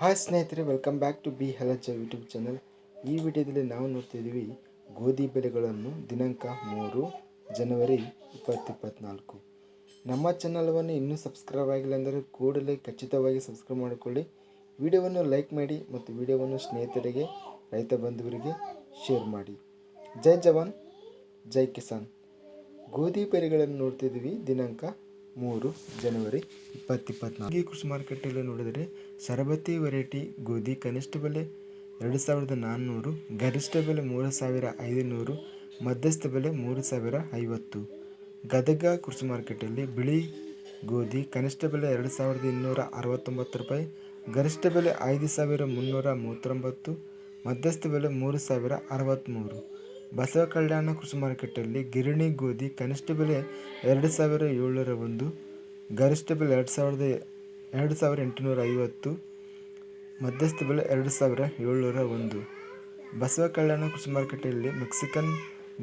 Hi ಸ್ನೇಹಿತರೆ welcome back to B ಹೆಲಜ YouTube channel ಈ ವಿಡಿಯೋದಲ್ಲಿ ನಾವು ನೋಡ್ತಿದ್ದೀವಿ ಗೋಧಿ ಬೆಲೆಗಳನ್ನು ದಿನಾಂಕ ಮೂರು ಜನವರಿ ಇಪ್ಪತ್ತಿಪ್ಪತ್ನಾಲ್ಕು ನಮ್ಮ ಚಾನಲ್ವನ್ನು ಇನ್ನೂ ಸಬ್ಸ್ಕ್ರೈಬ್ ಆಗಿಲ್ಲ ಅಂದರೆ ಕೂಡಲೇ ಖಚಿತವಾಗಿ ಸಬ್ಸ್ಕ್ರೈಬ್ ಮಾಡಿಕೊಳ್ಳಿ. ವಿಡಿಯೋವನ್ನು ಲೈಕ್ ಮಾಡಿ ಮತ್ತು ವಿಡಿಯೋವನ್ನು ಸ್ನೇಹಿತರಿಗೆ, ರೈತ ಬಂಧುವರಿಗೆ ಶೇರ್ ಮಾಡಿ. ಜೈ ಜವಾನ್, ಜೈ ಕಿಸಾನ್. ಗೋಧಿ ಬೆಲೆಗಳನ್ನು ನೋಡ್ತಿದ್ದೀವಿ ದಿನಾಂಕ ಮೂರು ಜನವರಿ ಇಪ್ಪತ್ತಿಪ್ಪತ್ನಾಲ್ಕು. ಈ ಕೃಷಿ ಮಾರುಕಟ್ಟೆಯಲ್ಲಿ ನೋಡಿದರೆ ಸರಬತಿ ವೆರೈಟಿ ಗೋಧಿ ಕನಿಷ್ಠ ಬೆಲೆ ಎರಡು ಸಾವಿರದ ನಾನ್ನೂರು, ಗರಿಷ್ಠ ಬೆಲೆ ಮೂರು ಸಾವಿರ ಐದುನೂರು, ಮಧ್ಯಸ್ಥ ಬೆಲೆ ಮೂರು ಸಾವಿರ ಐವತ್ತು. ಗದಗ ಕೃಷಿ ಮಾರುಕಟ್ಟೆಯಲ್ಲಿ ಬಿಳಿ ಗೋಧಿ ಕನಿಷ್ಠ ಬೆಲೆ ಎರಡು ಸಾವಿರದ ಇನ್ನೂರ ಅರವತ್ತೊಂಬತ್ತು ರೂಪಾಯಿ, ಗರಿಷ್ಠ ಬೆಲೆ ಐದು ಸಾವಿರ ಮುನ್ನೂರ ಮೂವತ್ತೊಂಬತ್ತು, ಮಧ್ಯಸ್ಥ ಬೆಲೆ ಮೂರು ಸಾವಿರ ಅರವತ್ತ್ಮೂರು. ಬಸವ ಕಲ್ಯಾಣ ಕೃಷಿ ಮಾರುಕಟ್ಟೆಯಲ್ಲಿ ಗಿರಣಿ ಗೋಧಿ ಕನಿಷ್ಠ ಬೆಲೆ ಎರಡು ಸಾವಿರ ಏಳ್ನೂರ ಒಂದು, ಗರಿಷ್ಠ ಬೆಲೆ ಎರಡು ಸಾವಿರದ ಎರಡು ಸಾವಿರ ಎಂಟುನೂರ ಐವತ್ತು, ಮಧ್ಯಸ್ಥ ಬೆಲೆ ಎರಡು ಸಾವಿರ ಏಳ್ನೂರ ಒಂದು. ಬಸವ ಕಲ್ಯಾಣ ಕೃಷಿ ಮಾರುಕಟ್ಟೆಯಲ್ಲಿ ಮೆಕ್ಸಿಕನ್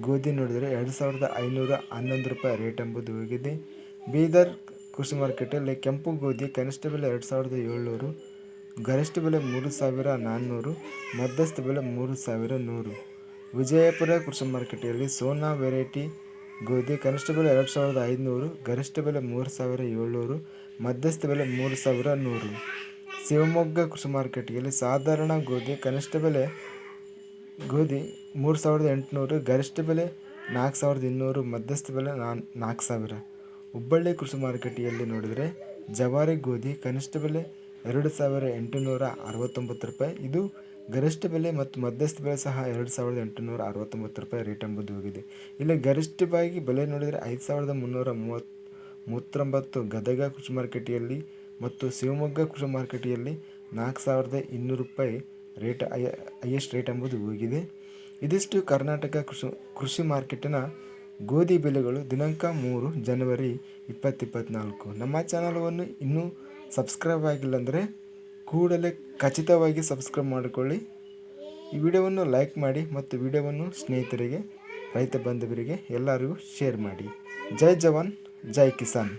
ಗೋಧಿ ನೋಡಿದರೆ ಎರಡು ಸಾವಿರದ ಐನೂರ ಹನ್ನೊಂದು ರೂಪಾಯಿ ರೇಟ್ ಎಂಬುದು ಹೋಗಿದೆ. ಬೀದರ್ ಕೃಷಿ ಮಾರುಕಟ್ಟೆಯಲ್ಲಿ ಕೆಂಪು ಗೋಧಿ ಕನಿಷ್ಠ ಬೆಲೆ ಎರಡು ಸಾವಿರದ ಏಳ್ನೂರು, ಗರಿಷ್ಠ ಬೆಲೆ ಮೂರು ಸಾವಿರ ನಾನ್ನೂರು, ಮಧ್ಯಸ್ಥ ಬೆಲೆ ಮೂರು ಸಾವಿರ ನೂರು. ವಿಜಯಪುರ ಕೃಷಿ ಮಾರುಕಟ್ಟೆಯಲ್ಲಿ ಸೋನಾ ವೆರೈಟಿ ಗೋಧಿ, ಕನಿಷ್ಠ ಬೆಲೆ ಎರಡು ಸಾವಿರದ ಐದುನೂರು ಗರಿಷ್ಠ ಬೆಲೆ ಮೂರು ಸಾವಿರ ಏಳ್ನೂರು, ಮಧ್ಯಸ್ಥ ಬೆಲೆ ಮೂರು ಸಾವಿರ ನೂರು. ಶಿವಮೊಗ್ಗ ಕೃಷಿ ಮಾರುಕಟ್ಟೆಯಲ್ಲಿ ಸಾಧಾರಣ ಗೋಧಿ, ಕನಿಷ್ಠ ಬೆಲೆ ಗೋಧಿ ಮೂರು ಸಾವಿರದ ಎಂಟುನೂರು, ಗರಿಷ್ಠ ಬೆಲೆ ನಾಲ್ಕು ಸಾವಿರದ ಇನ್ನೂರು, ಮಧ್ಯಸ್ಥ ಬೆಲೆ ನಾಲ್ಕು ಸಾವಿರ. ಹುಬ್ಬಳ್ಳಿ ಕೃಷಿ ಮಾರುಕಟ್ಟೆಯಲ್ಲಿ ನೋಡಿದರೆ ಜವಾರಿ ಗೋಧಿ, ಕನಿಷ್ಠ ಬೆಲೆ ಎರಡು ಸಾವಿರ ಎಂಟುನೂರ ಅರವತ್ತೊಂಬತ್ತು ರೂಪಾಯಿ. ಇದು ಗರಿಷ್ಠ ಬೆಲೆ ಮತ್ತು ಮಧ್ಯಸ್ಥ ಬೆಲೆ ಸಹ ಎರಡು ಸಾವಿರದ ಎಂಟುನೂರ ಅರವತ್ತೊಂಬತ್ತು ರೂಪಾಯಿ ರೇಟ್ ಎಂಬುದು ಹೋಗಿದೆ. ಇಲ್ಲಿ ಗರಿಷ್ಠವಾಗಿ ಬೆಲೆ ನೋಡಿದರೆ ಐದು ಸಾವಿರದ ಮುನ್ನೂರ ಮೂವತ್ತು, ಮೂವತ್ತೊಂಬತ್ತು ಗದಗ ಕೃಷಿ ಮಾರುಕಟ್ಟೆಯಲ್ಲಿ ಮತ್ತು ಶಿವಮೊಗ್ಗ ಕೃಷಿ ಮಾರುಕಟ್ಟೆಯಲ್ಲಿ ನಾಲ್ಕು ಸಾವಿರದ ಇನ್ನೂರು ರೂಪಾಯಿ ರೇಟ್ ಹೈಯೆಸ್ಟ್ ರೇಟ್ ಎಂಬುದು ಹೋಗಿದೆ. ಇದಿಷ್ಟು ಕರ್ನಾಟಕ ಕೃಷಿ ಕೃಷಿ ಮಾರ್ಕೆಟಿನ ಗೋಧಿ ಬೆಲೆಗಳು ದಿನಾಂಕ ಮೂರು ಜನವರಿ ಇಪ್ಪತ್ತಿಪ್ಪತ್ನಾಲ್ಕು ನಮ್ಮ ಚಾನಲವನ್ನು ಇನ್ನೂ ಸಬ್ಸ್ಕ್ರೈಬ್ ಆಗಿಲ್ಲ ಅಂದರೆ ಕೂಡಲೇ ಖಚಿತವಾಗಿ ಸಬ್ಸ್ಕ್ರೈಬ್ ಮಾಡಿಕೊಳ್ಳಿ. ಈ ವಿಡಿಯೋವನ್ನು ಲೈಕ್ ಮಾಡಿ ಮತ್ತು ವಿಡಿಯೋವನ್ನು ಸ್ನೇಹಿತರಿಗೆ, ರೈತ ಬಾಂಧವರಿಗೆ ಎಲ್ಲರಿಗೂ ಶೇರ್ ಮಾಡಿ. ಜೈ ಜವಾನ್, ಜೈ ಕಿಸಾನ್.